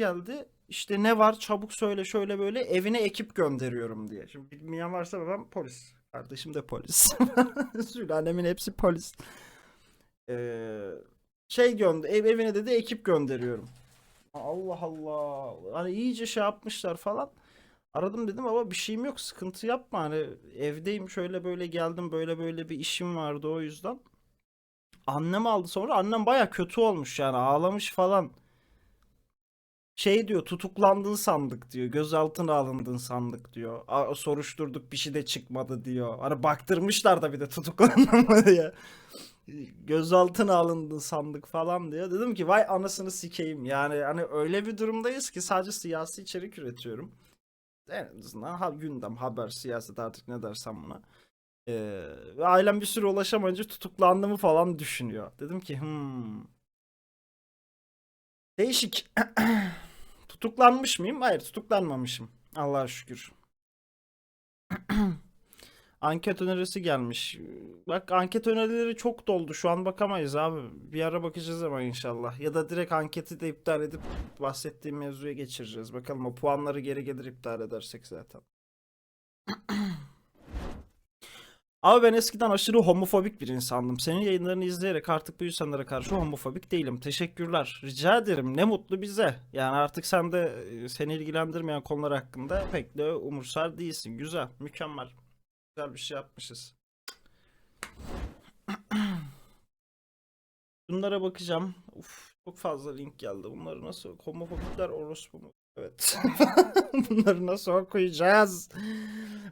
geldi. İşte ne var çabuk söyle şöyle böyle evine ekip gönderiyorum diye. Şimdi bilmeyen varsa ben polis. Kardeşim de polis. Sülalemin hepsi polis. Ee, şey gönder ev evine dedi ekip gönderiyorum. Allah Allah. Hani iyice şey yapmışlar falan. Aradım dedim ama bir şeyim yok sıkıntı yapma hani evdeyim şöyle böyle geldim böyle böyle bir işim vardı o yüzden. Annem aldı sonra annem baya kötü olmuş yani ağlamış falan. Şey diyor tutuklandın sandık diyor gözaltına alındın sandık diyor. A- soruşturduk bir şey de çıkmadı diyor. Hani baktırmışlar da bir de tutuklandın mı diye. Gözaltına alındın sandık falan diyor. Dedim ki vay anasını sikeyim yani hani öyle bir durumdayız ki sadece siyasi içerik üretiyorum en azından ha, gündem, haber, siyaset artık ne dersen buna. Ee, ailem bir süre ulaşamayınca tutuklandığımı falan düşünüyor. Dedim ki hmm. Değişik. Tutuklanmış mıyım? Hayır tutuklanmamışım. Allah'a şükür. Anket önerisi gelmiş. Bak anket önerileri çok doldu. Şu an bakamayız abi. Bir ara bakacağız ama inşallah. Ya da direkt anketi de iptal edip bahsettiğim mevzuya geçireceğiz. Bakalım o puanları geri gelir iptal edersek zaten. Abi ben eskiden aşırı homofobik bir insandım. Senin yayınlarını izleyerek artık bu insanlara karşı homofobik değilim. Teşekkürler. Rica ederim. Ne mutlu bize. Yani artık sen de e, seni ilgilendirmeyen konular hakkında pek de umursar değilsin. Güzel. Mükemmel. Güzel bir şey yapmışız. Bunlara bakacağım. Uf, çok fazla link geldi. Bunları nasıl homofobikler orospu mu? Evet. Bunları nasıl okuyacağız?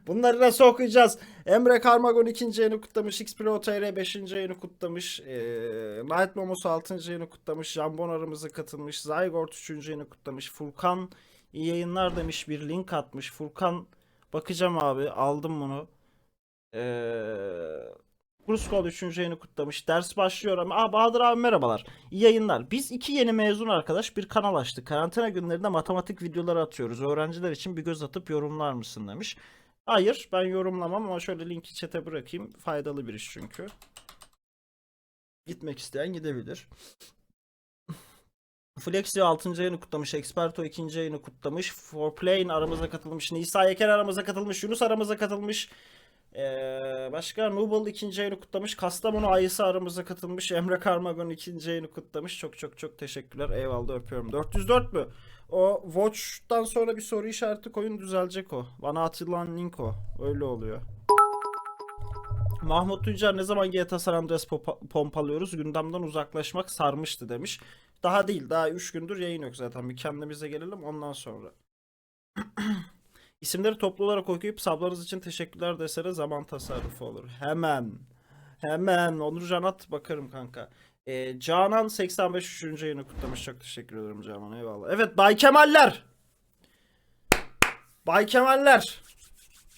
Bunları nasıl okuyacağız? Emre Karmagon 2. yayını kutlamış. Xpro TR 5. yayını kutlamış. Ee, Night Momos 6. yayını kutlamış. Jambon aramıza katılmış. Zygort 3. yayını kutlamış. Furkan iyi yayınlar demiş. Bir link atmış. Furkan bakacağım abi. Aldım bunu. Ee, Bruskol 3. yayını kutlamış. Ders başlıyor ama. Aa, Bahadır abi merhabalar. İyi yayınlar. Biz iki yeni mezun arkadaş bir kanal açtık. Karantina günlerinde matematik videoları atıyoruz. Öğrenciler için bir göz atıp yorumlar mısın demiş. Hayır ben yorumlamam ama şöyle linki chat'e bırakayım. Faydalı bir iş çünkü. Gitmek isteyen gidebilir. Flexio 6. yayını kutlamış. Experto 2. yayını kutlamış. Forplay'in aramıza katılmış. Nisa Yeker aramıza katılmış. Yunus aramıza katılmış. Ee, başka Noble 2. yayını kutlamış. Kastamonu Ayısı aramıza katılmış. Emre Karmagon 2. yayını kutlamış. Çok çok çok teşekkürler. Eyvallah öpüyorum. 404 mü? O Watch'tan sonra bir soru işareti koyun düzelecek o. Bana atılan link o. Öyle oluyor. Mahmut Tuncer ne zaman GTA San Andreas pompalıyoruz? Gündemden uzaklaşmak sarmıştı demiş. Daha değil. Daha 3 gündür yayın yok zaten. Bir kendimize gelelim ondan sonra. İsimleri toplu olarak okuyup sablarınız için teşekkürler desene zaman tasarrufu olur. Hemen. Hemen. Onurcan at bakarım kanka. Ee, Canan 85 3. yayını kutlamış. Çok teşekkür ederim Canan. Eyvallah. Evet Bay Kemaller. Bay Kemaller.